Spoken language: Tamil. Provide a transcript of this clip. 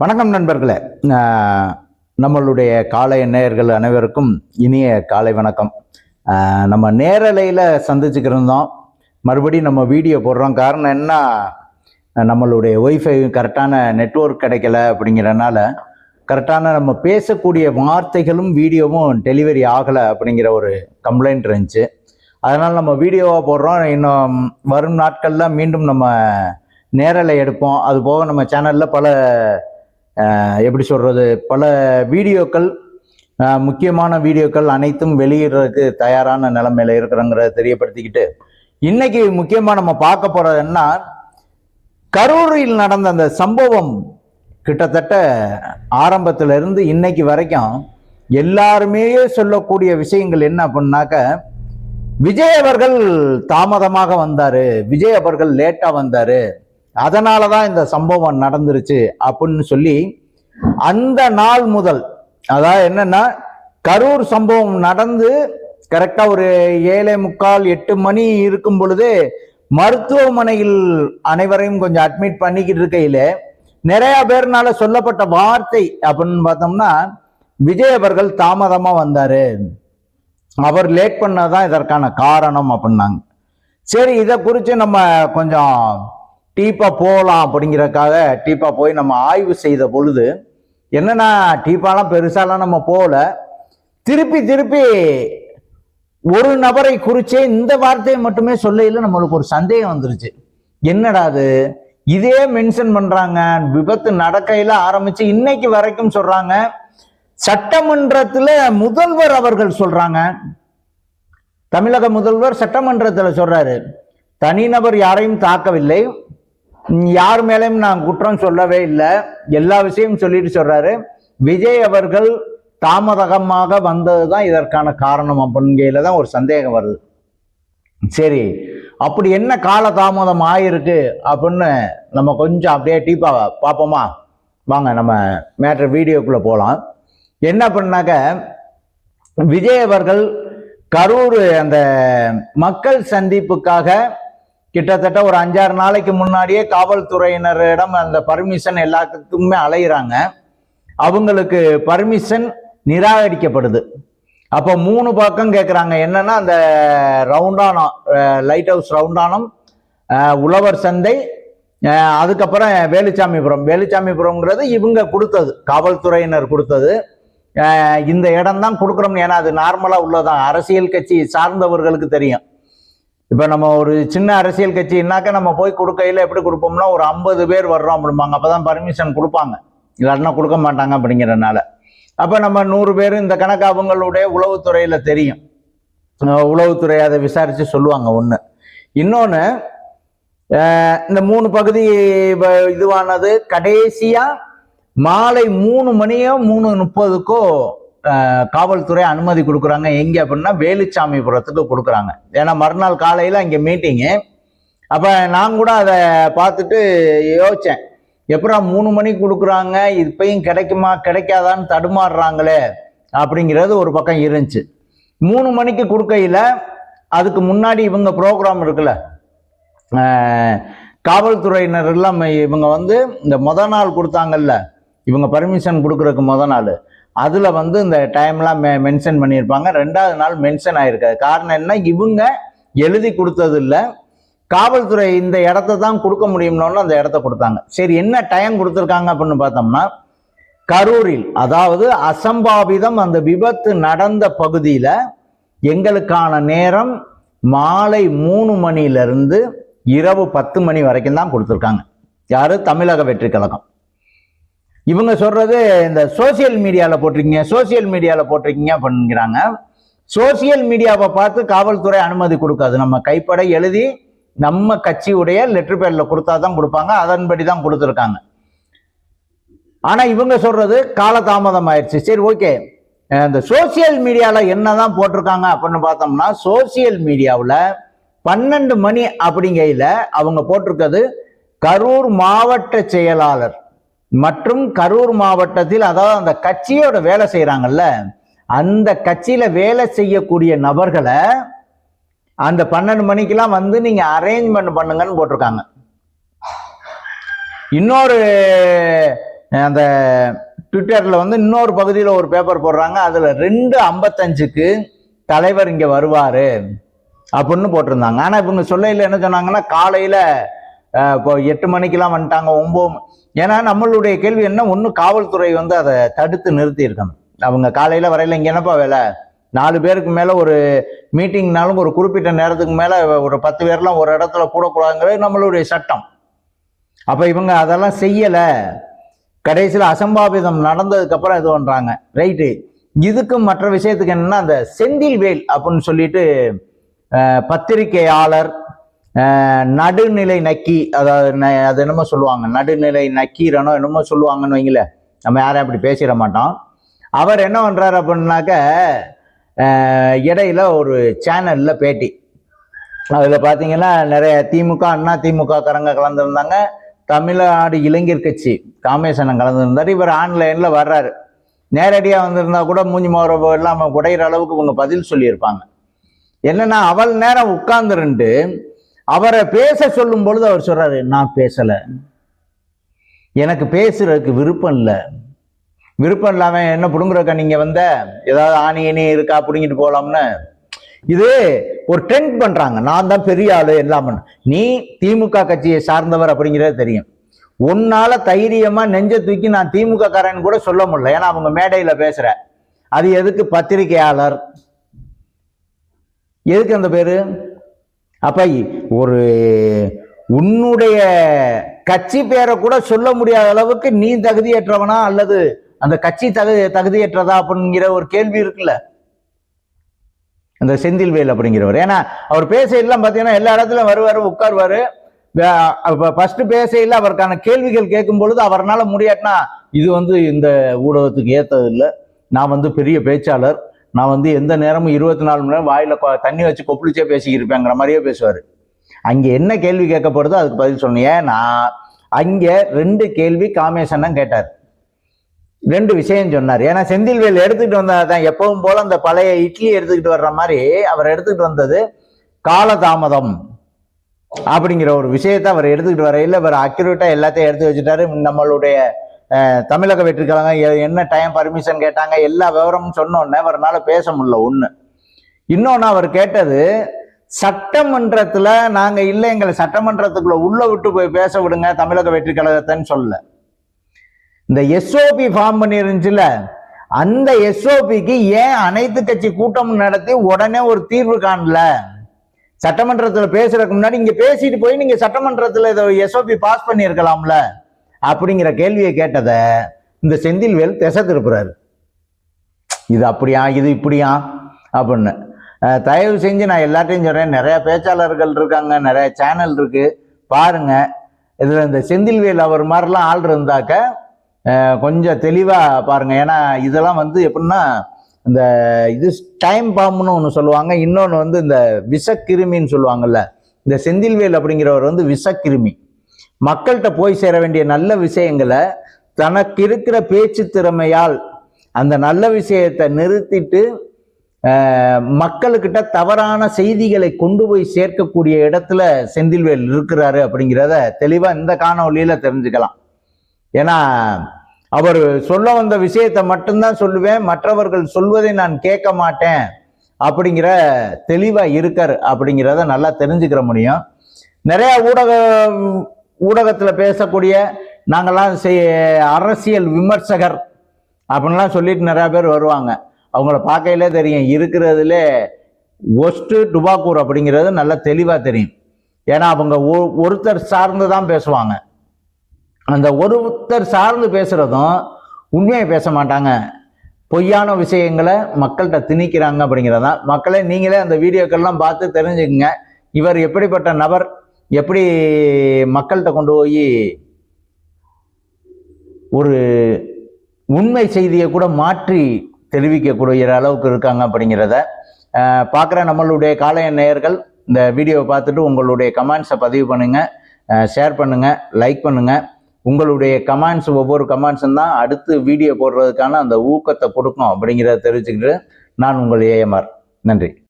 வணக்கம் நண்பர்களே. நம்மளுடைய காலை நேயர்கள் அனைவருக்கும் இனிய காலை வணக்கம். நம்ம நேரலையில் சந்திச்சுக்கிருந்தோம் மறுபடியும் நம்ம வீடியோ போடுறோம். காரணம் என்ன? நம்மளுடைய ஒய்ஃபை கரெக்டான நெட்ஒர்க் கிடைக்கல அப்படிங்கிறனால கரெக்டான நம்ம பேசக்கூடிய வார்த்தைகளும் வீடியோவும் டெலிவரி ஆகலை அப்படிங்கிற ஒரு கம்ப்ளைண்ட் இருந்துச்சு. அதனால் நம்ம வீடியோவாக போடுறோம். இன்னும் வரும் நாட்களில் மீண்டும் நம்ம நேரலை எடுப்போம். அது போக நம்ம சேனலில் பல எப்படி சொல்கிறது பல வீடியோக்கள் முக்கியமான வீடியோக்கள் அனைத்தும் வெளியிடுறதுக்கு தயாரான நிலைமையில இருக்கிறோங்கிறத தெரியப்படுத்திக்கிட்டு இன்னைக்கு முக்கியமாக நம்ம பார்க்க போகிறது என்ன? கரூரில் நடந்த அந்த சம்பவம் கிட்டத்தட்ட ஆரம்பத்திலிருந்து இன்னைக்கு வரைக்கும் எல்லாருமே சொல்லக்கூடிய விஷயங்கள் என்ன அப்படின்னாக்க விஜய் அவர்கள் தாமதமாக வந்தார். விஜய் அவர்கள் லேட்டாக வந்தார். அதனால தான் இந்த சம்பவம் நடந்துருச்சு அப்படின்னு சொல்லி அந்த நாள் முதல் அதாவது என்னன்னா கரூர் சம்பவம் நடந்து கரெக்டா ஒரு ஏழை முக்கால் எட்டு மணி இருக்கும் பொழுது மருத்துவமனையில் அனைவரையும் கொஞ்சம் அட்மிட் பண்ணிக்கிட்டு இருக்கையில நிறைய பேர்னால சொல்லப்பட்ட வார்த்தை அப்படின்னு பார்த்தோம்னா விஜய் அவர்கள் தாமதமா வந்தாரு. அவர் லேட் பண்ணதான் இதற்கான காரணம் அப்படின்னாங்க. சரி இதை குறித்து நம்ம கொஞ்சம் டீப்பா போகலாம் அப்படிங்கிறதுக்காக டீப்பா போய் நம்ம ஆய்வு செய்த பொழுது என்னன்னா டீப்பாலாம் பெருசாலாம் நம்ம போகல. திருப்பி திருப்பி ஒரு நபரை குறிச்சே இந்த வார்த்தையை மட்டுமே சொல்லையில் நம்மளுக்கு ஒரு சந்தேகம் வந்துருச்சு. என்னடா அது? இதே மென்ஷன் பண்றாங்க. விபத்து நடக்கையில ஆரம்பிச்சு இன்னைக்கு வரைக்கும் சொல்றாங்க. சட்டமன்றத்துல முதல்வர் அவர்கள் சொல்றாங்க. தமிழக முதல்வர் சட்டமன்றத்தில் சொல்றாரு. தனிநபர் யாரையும் தாக்கவில்லை. யார் மேலேயும் நான் குற்றம் சொல்லவே இல்லை. எல்லா விஷயமும் சொல்லிட்டு சொல்றாரு. விஜய் அவர்கள் தாமதமாக வந்ததுதான் இதற்கான காரணம். அப்படிங்கையில தான் ஒரு சந்தேகம் வருது. சரி அப்படி என்ன கால தாமதம் ஆயிருக்கு அப்படின்னு நம்ம கொஞ்சம் அப்படியே டீப்பா பார்ப்போமா? வாங்க நம்ம மேட்ரு வீடியோக்குள்ள போகலாம் என்ன பண்ணாக்க விஜய் அவர்கள் கரூர் அந்த மக்கள் சந்திப்புக்காக கிட்டத்தட்ட ஒரு அஞ்சாறு நாளைக்கு முன்னாடியே காவல்துறையினரிடம் அந்த பர்மிஷன் எல்லாத்துக்குமே அலையிறாங்க. அவங்களுக்கு பர்மிஷன் நிராகரிக்கப்படுது. அப்போ மூணு பக்கம் கேட்குறாங்க என்னன்னா அந்த ரவுண்டானம் லைட் ஹவுஸ் ரவுண்டானம் உழவர் சந்தை அதுக்கப்புறம் வேலுச்சாமிபுரம். வேலுச்சாமிபுரம்ங்கிறது இவங்க கொடுத்தது காவல்துறையினர் கொடுத்தது. இந்த இடம் தான் கொடுக்குறோம் ஏன்னா அது நார்மலாக உள்ளதான். அரசியல் கட்சி சார்ந்தவர்களுக்கு தெரியும். இப்போ நம்ம ஒரு சின்ன அரசியல் கட்சினாக்க நம்ம போய் கொடுக்கையில் எப்படி கொடுப்போம்னா ஒரு ஐம்பது பேர் வர்றோம் அப்படிம்பாங்க. அப்போ தான் பர்மிஷன் கொடுப்பாங்க. இல்லாட்டினா கொடுக்க மாட்டாங்க அப்படிங்கிறனால அப்போ நம்ம நூறு பேர் இந்த கணக்கு அவங்களுடைய உளவுத்துறையில் தெரியும். உளவுத்துறை அதை விசாரித்து சொல்லுவாங்க ஒன்று இன்னொன்று இந்த மூணு பகுதி வ- இதுவானது கடைசியாக மாலை மூணு மணியோ மூணு முப்பதுக்கோ காவல்துறை அனுமதி கொடுக்குறாங்க. எங்கே அப்படின்னா வேலுச்சாமிபுரத்துக்கு கொடுக்குறாங்க. ஏன்னா மறுநாள் காலையில் இங்கே மீட்டிங்கு அப்போ நான் கூட அதை பார்த்துட்டு யோசித்தேன் எப்படா மூணு மணிக்கு கொடுக்குறாங்க? இப்பயும் கிடைக்குமா? கிடைக்காதான்னு தடுமாறுறாங்களே. அப்படிங்கிறது ஒரு பக்கம் இருந்துச்சு. மூணு மணிக்கு கொடுக்கையில் அதுக்கு முன்னாடி இவங்க ப்ரோக்ராம் இருக்குல்ல காவல்துறையினர் எல்லாம் இவங்க வந்து இந்த முத நாள் கொடுத்தாங்கல்ல இவங்க பர்மிஷன் கொடுக்குறதுக்கு முத நாள். அதில் வந்து இந்த டைம்லாம் மெ மென்ஷன் பண்ணியிருப்பாங்க. ரெண்டாவது நாள் மென்ஷன் ஆகிருக்காது காரணம் என்ன? இவங்க எழுதி கொடுத்தது இல்லை காவல்துறை இந்த இடத்த தான் கொடுக்க முடியும்னு அந்த இடத்த கொடுத்தாங்க. சரி என்ன டைம் கொடுத்துருக்காங்க அப்படின்னு பார்த்தோம்னா கரூரில் அதாவது அசம்பாவிதம் அந்த விபத்து நடந்த பகுதியில் எங்களுக்கான நேரம் மாலை மூணு மணியிலிருந்து இரவு பத்து மணி வரைக்கும் தான் கொடுத்துருக்காங்க. யார்? தமிழக வெற்றி கழகம் இவங்க சொல்றது இந்த சோசியல் மீடியாவில் போட்டிருக்கீங்க சோசியல் மீடியாவில் போட்டிருக்கீங்க அப்படிங்கிறாங்க. சோசியல் மீடியாவை பார்த்து காவல்துறை அனுமதி கொடுக்காது. நம்ம கைப்பட எழுதி நம்ம கட்சியுடைய லெட்டர் பேரில் கொடுத்தா தான் கொடுப்பாங்க அதன்படி தான் கொடுத்துருக்காங்க. ஆனால் இவங்க சொல்றது காலதாமதம் ஆயிடுச்சு. சரி ஓகே இந்த சோசியல் என்ன தான் போட்டிருக்காங்க அப்படின்னு பார்த்தோம்னா சோசியல் மீடியாவில் பன்னெண்டு மணி அப்படிங்கையில் அவங்க போட்டிருக்கிறது கரூர் மாவட்ட செயலாளர். மற்றும் கரூர் மாவட்டத்தில் அதாவது அந்த கட்சியோட வேலை செய்கிறாங்கல்ல அந்த கட்சியில் வேலை செய்யக்கூடிய நபர்களை அந்த பன்னெண்டு மணிக்கெல்லாம் வந்து நீங்கள் அரேஞ்ச்மெண்ட் பண்ணுங்கன்னு போட்டிருக்காங்க. இன்னொரு அந்த ட்விட்டரில் வந்து இன்னொரு பகுதியில் ஒரு பேப்பர் போடுறாங்க. அதில் ரெண்டு ஐம்பத்தஞ்சுக்கு தலைவர் இங்கே வருவார் அப்படின்னு போட்டிருந்தாங்க. ஆனால் இவங்க சொல்லையில் என்ன சொன்னாங்கன்னா காலையில் இப்போ எட்டு மணிக்கெல்லாம் வந்துட்டாங்க ஒம்பது ஏன்னா நம்மளுடைய கேள்வி என்ன? ஒன்று காவல்துறை வந்து அதை தடுத்து நிறுத்தி இருக்கணும் அவங்க காலையில் வரையில் இங்கே என்னப்பா வேலை? நாலு பேருக்கு மேலே ஒரு மீட்டிங்னாலும் ஒரு குறிப்பிட்ட நேரத்துக்கு மேலே ஒரு பத்து பேர்லாம் ஒரு இடத்துல கூடக்கூடாதுங்கிறது நம்மளுடைய சட்டம். அப்போ இவங்க அதெல்லாம் செய்யலை. கடைசியில் அசம்பாவிதம் நடந்ததுக்கப்புறம் இது பண்ணுறாங்க ரைட்டு. இதுக்கும் மற்ற விஷயத்துக்கு என்னன்னா அந்த செந்தில் வேல் அப்படின்னு சொல்லிட்டு பத்திரிகையாளர் நடுநிலை நக்கி அதாவது ந- அது என்னமோ சொல்லுவாங்க. நடுநிலை நக்கீரனோ என்னமோ சொல்லுவாங்கன்னு வைங்கள நம்ம யாரும் அப்படி பேசிட மாட்டோம். அவர் என்ன பண்ணுறாரு அப்படின்னாக்க இடையில ஒரு சேனலில் பேட்டி. அதில் பார்த்தீங்கன்னா நிறைய திமுக அண்ணா திமுக காரங்க கலந்துருந்தாங்க. தமிழ்நாடு இளைஞர் கட்சி காமேசனம் கலந்துருந்தார். இவர் ஆன்லைனில் வர்றாரு. நேரடியாக வந்திருந்தா கூட மூஞ்சி மோர இல்லாமல் குடையிற அளவுக்கு இவங்க பதில் சொல்லியிருப்பாங்க. என்னன்னா அவள் நேரம் உட்கார்ந்துருண்டு அவரை பேச சொல்லும் பொழுது அவர் சொல்றாரு நான் பேசல. எனக்கு பேசுறதுக்கு விருப்பம் இல்லை. விருப்பம் இல்லாம என்ன பிடுங்குறக்கா நீங்க வந்த? ஏதாவது ஆணி இனி இருக்கா? பிடுங்கிட்டு போகலாம்னு இது ஒரு ட்ரெண்ட் பண்றாங்க. நான் தான் பெரிய ஆளு எல்லாம் நீ திமுக கட்சியை சார்ந்தவர் அப்படிங்கிறது தெரியும். உன்னால தைரியமா நெஞ்ச தூக்கி நான் திமுக காரன் கூட சொல்ல முடியல. ஏன்னா அவங்க மேடையில பேசுற. அது எதுக்கு பத்திரிகையாளர்? எதுக்கு அந்த பேரு? அப்ப ஒரு உன்னுடைய கட்சி பேரை கூட சொல்ல முடியாத அளவுக்கு நீ தகுதியற்றவனா அல்லது அந்த கட்சி தகுதி தகுதியற்றதா அப்படிங்கிற ஒரு கேள்வி இருக்குல்ல? அந்த செந்தில்வேல் அப்படிங்கிறவர். ஏன்னா அவர் பேசையெல்லாம் பார்த்தீங்கன்னா எல்லா இடத்துலையும் வருவார் உட்காருவாரு. ஃபர்ஸ்ட் பேசையில் அவருக்கான கேள்விகள் கேட்கும் பொழுது அவரால் முடியாட்டினா இது வந்து இந்த ஊடகத்துக்கு ஏற்றது இல்லை நான் வந்து பெரிய பேச்சாளர். நான் வந்து எந்த நேரமும் இருபத்தி நாலு மணி நேரம் வாயில் கொ- தண்ணி வச்சு கொப்பளிச்சே பேசிக்கிருப்பேங்கிற மாதிரியே பேசுவார். அங்கே என்ன கேள்வி கேட்கப்படுதோ அதுக்கு பதில் சொன்னேன் ஏன்னா அங்கே ரெண்டு கேள்வி காமேசன் கேட்டார். ரெண்டு விஷயம் சொன்னார். ஏன்னா செந்தில்வேல் எடுத்துக்கிட்டு வந்ததான் எப்பவும் போல அந்த பழைய இட்லி எடுத்துக்கிட்டு வர்ற மாதிரி அவர் எடுத்துக்கிட்டு வந்தது காலதாமதம் அப்படிங்கிற ஒரு விஷயத்தை அவர் எடுத்துக்கிட்டு வரையில் அவர் அக்யூரேட்டா எல்லாத்தையும் எடுத்து வச்சுட்டாரு. நம்மளுடைய தமிழக வெற்றிக்கழகம் என்ன டைம் பர்மிஷன் கேட்டாங்க எல்லா விவரமும் சொன்னோன்னே உடனே அவர்னால பேச முடியல ஒன்று இன்னொன்று அவர் கேட்டது சட்டமன்றத்தில் நாங்கள் இல்லை எங்களை சட்டமன்றத்துக்குள்ள உள்ள விட்டு போய் பேச விடுங்க தமிழக வெற்றி கழகத்தைன்னு இந்த எஸ்ஓபி ஃபார்ம் பண்ணியிருந்துச்சுல அந்த எஸ்ஓபிக்கு ஏன் அனைத்து கட்சி கூட்டம் நடத்தி உடனே ஒரு தீர்வு காணல? சட்டமன்றத்தில் பேசுறதுக்கு முன்னாடி இங்கே பேசிட்டு போய் நீங்கள் சட்டமன்றத்தில் இதை எஸ்ஓபி பாஸ் பண்ணியிருக்கலாம்ல? அப்படிங்கிற கேள்வியை கேட்டதை இந்த செந்தில்வேல் திசை திருப்புறாரு. இது அப்படியா இது இப்படியா அப்படின்னு. தயவு செஞ்சு நான் எல்லாத்தையும் சொல்கிறேன் நிறைய பேச்சாளர்கள் இருக்காங்க நிறைய சேனல் இருக்குது பாருங்க இதில் இந்த செந்தில்வேல் அவர் மாதிரிலாம் ஆள் இருந்தாக்க கொஞ்சம் தெளிவாக பாருங்கள் ஏன்னா இதெல்லாம் வந்து எப்படின்னா இந்த இது டைம் பாம்புன்னு ஒன்று சொல்லுவாங்க. இன்னொன்று வந்து இந்த விஷக்கிருமின்னு சொல்லுவாங்கல்ல. இந்த செந்தில்வேல் அப்படிங்கிறவர் வந்து விஷக்கிருமி. மக்கள்கிட்ட போய் சேர வேண்டிய நல்ல விஷயங்களை தனக்கு இருக்கிற பேச்சு திறமையால் அந்த நல்ல விஷயத்தை நிறுத்திட்டு மக்களுக்கிட்ட தவறான செய்திகளை கொண்டு போய் சேர்க்கக்கூடிய இடத்துல செந்தில்வேல் இருக்கிறாரு அப்படிங்கிறத தெளிவாக இந்த காணொலியில் தெரிஞ்சுக்கலாம். ஏன்னா அவர் சொல்ல வந்த விஷயத்தை மட்டும்தான் சொல்லுவேன் மற்றவர்கள் சொல்வதை நான் கேட்க மாட்டேன் அப்படிங்கிற தெளிவாக இருக்கார் அப்படிங்கிறத நல்லா தெரிஞ்சுக்கிற முடியும். நிறையா ஊடக ஊடகத்தில் பேசக்கூடிய நாங்கள்லாம் செய் அரசியல் விமர்சகர் அப்படின்லாம் சொல்லிட்டு நிறையா பேர் வருவாங்க. அவங்கள பார்க்கையிலே தெரியும். இருக்கிறதுல ஒஸ்ட்டு டுபாக்கூர் அப்படிங்கிறது நல்லா தெளிவாக தெரியும். ஏன்னா அவங்க ஒ- ஒருத்தர் சார்ந்து தான் பேசுவாங்க. அந்த ஒருத்தர் சார்ந்து பேசுகிறதும் உண்மையை பேச மாட்டாங்க. பொய்யான விஷயங்களை மக்கள்கிட்ட திணிக்கிறாங்க அப்படிங்கிறதான். மக்களே நீங்களே அந்த வீடியோக்கள்லாம் பார்த்து தெரிஞ்சுக்கங்க. இவர் எப்படிப்பட்ட நபர்? எப்படி மக்கள்கிட்ட கொண்டு போய் ஒரு உண்மை செய்தியை கூட மாற்றி தெரிவிக்கக்கூடிய அளவுக்கு இருக்காங்க அப்படிங்கிறத பார்க்குற நம்மளுடைய காலைய நேயர்கள் இந்த வீடியோவை பார்த்துட்டு உங்களுடைய கமெண்ட்ஸை பதிவு பண்ணுங்கள் ஷேர் பண்ணுங்கள் லைக் பண்ணுங்கள் உங்களுடைய கமெண்ட்ஸ் ஒவ்வொரு கமெண்ட்ஸும் தான் அடுத்து வீடியோ போடுறதுக்கான அந்த ஊக்கத்தை கொடுக்கும் அப்படிங்கிறத தெரிஞ்சுக்கிட்டு நான் உங்கள் ஏஎம்ஆர். நன்றி.